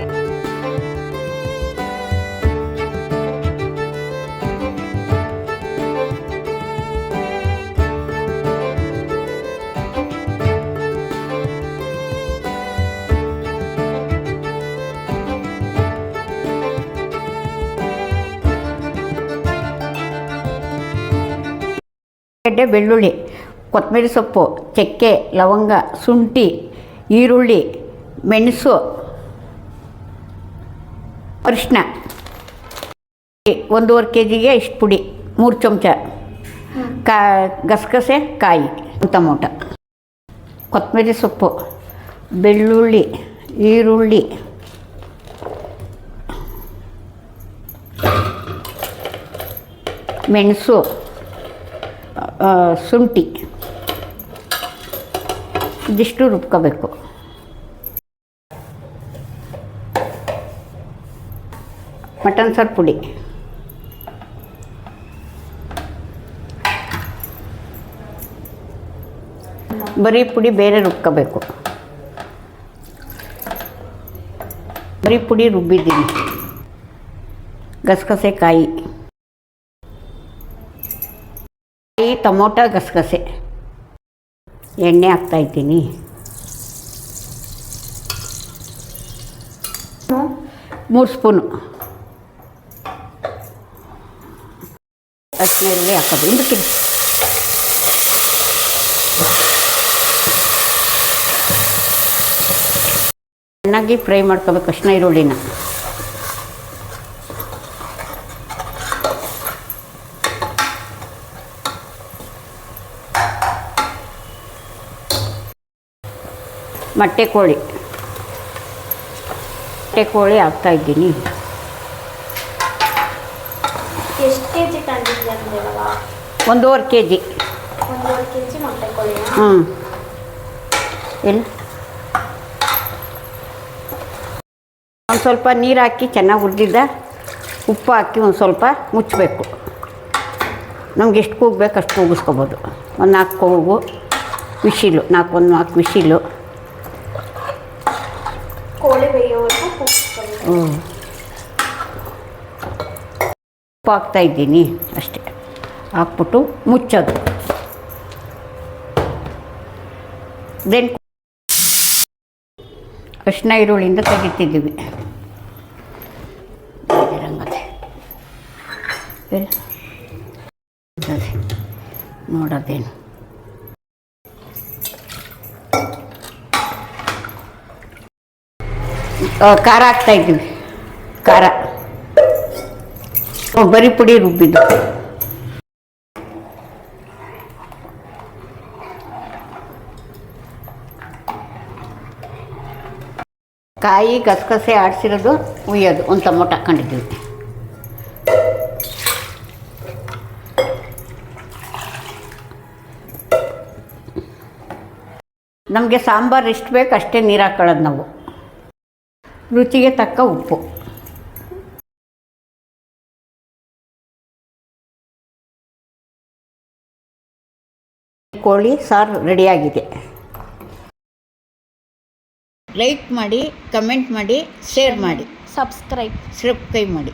ಗಡ್ಡೆ ಬೆಳ್ಳುಳ್ಳಿ ಕೊತ್ತಂಬರಿ ಸೊಪ್ಪು ಚಕ್ಕೆ ಲವಂಗ ಶುಂಠಿ ಈರುಳ್ಳಿ ಮೆಣಸು ಅರಿಶಿನ ಒಂದೂವರೆ ಕೆ ಜಿಗೆ ಇಷ್ಟು ಪುಡಿ, ಮೂರು ಚಮಚ. ಕಾ, ಗಸಗಸೆ, ಕಾಯಿ ಟೊಮೊಟೊ ಕೊತ್ತಂಬರಿ ಸೊಪ್ಪು, ಬೆಳ್ಳುಳ್ಳಿ, ಈರುಳ್ಳಿ. ಮೆಣಸು ಶುಂಠಿ. ಇದಿಷ್ಟು ರುಬ್ಕೋಬೇಕು. ಮಟನ್ ಸಾರು ಪುಡಿ. ಬರೀ ಪುಡಿ ಬೇರೆ ರುಬ್ಕೋಬೇಕು. ಬರೀ ಪುಡಿ ರುಬ್ಬಿದ್ದೀನಿ. ಗಸಗಸೆ ಕಾಯಿ. ಕಾಯಿ ಟೊಮೊಟೊ ಗಸಗಸೆ. ಎಣ್ಣೆ ಹಾಕ್ತಾಯಿದ್ದೀನಿ ಮೂರು ಸ್ಪೂನು. ಅಷ್ಟರಲ್ಲಿ ಹಾಕೋದು ಹಿಂದಕ್ಕೆ ಚೆನ್ನಾಗಿ ಫ್ರೈ ಮಾಡ್ಕೋಬೇಕು ಅರ್ಶಿನ ಈರುಳ್ಳಿನ. ಮೊಟ್ಟೆ ಕೋಳಿ. ಮೊಟ್ಟೆ ಕೋಳಿ ಹಾಕ್ತಾ ಇದ್ದೀನಿ. ಎಷ್ಟು ಕೆ ಜಿ ಒಂದೂವರೆ ಕೆ ಜಿ ಒಂದೂವರೆ ಕೆ ಜಿ ಮೊಟ್ಟೆ ಹ್ಞೂ ಎಲ್ಲಿ ಒಂದು ಸ್ವಲ್ಪ ನೀರು ಹಾಕಿ ಚೆನ್ನಾಗಿ ಹುರಿದಿದ್ದ ಉಪ್ಪು ಹಾಕಿ ಒಂದು ಸ್ವಲ್ಪ ಮುಚ್ಚಬೇಕು ನಮ್ಗೆ ಎಷ್ಟು ಕೂಗಬೇಕು ಅಷ್ಟು ಕೂಗಿಸ್ಕೊಬೋದು. ಒಂದು ನಾಲ್ಕು ಕೂಗು ವಿಶಿಲು ನಾಲ್ಕು ಒಂದು ನಾಲ್ಕು ವಿಶಿಲು ಕೋಳಿ ಬೇಯೋವರೆಗೂ ಕೂಗಿಸ್ಕೊಳ್ಳಿ ಹ್ಞೂ ಉಪ್ಪು ಹಾಕ್ತಾ ಇದ್ದೀನಿ ಅಷ್ಟೇ. ಹಾಕ್ಬಿಟ್ಟು ಮುಚ್ಚೋದು. ದೆನ್ ಅರ್ಶಿನ, ಈರುಳ್ಳಿಯಿಂದ ತೆಗಿತಿದ್ದೀವಿ. ನೋಡೋದೇನು? ಖಾರ ಹಾಕ್ತಾ ಇದ್ದೀವಿ. ಖಾರ. ಹ್ಞೂ, ಬರೀ ಪುಡಿ ರುಬ್ಬಿದ್ದು. ಕಾಯಿ ಗಸಗಸೆ ಆಡಿಸಿರೋದು ಉಯ್ಯೋದು. ಒಂದು ಟೊಮೊಟೊ ಹಾಕೊಂಡಿದ್ದೀವಿ ನಮಗೆ ಸಾಂಬಾರು ಎಷ್ಟು ಬೇಕು ಅಷ್ಟೇ ನೀರು ಹಾಕೊಳ್ಳೋದು ನಾವು. ರುಚಿಗೆ ತಕ್ಕ ಉಪ್ಪು. ಕೋಳಿ ಸಾರು ರೆಡಿಯಾಗಿದೆ. ಲೈಕ್ ಮಾಡಿ ಕಮೆಂಟ್ ಮಾಡಿ ಶೇರ್ ಮಾಡಿ. ಸಬ್ಸ್ಕ್ರೈಬ್ ಸಬ್ಸ್ಕ್ರೈಬ್ ಮಾಡಿ.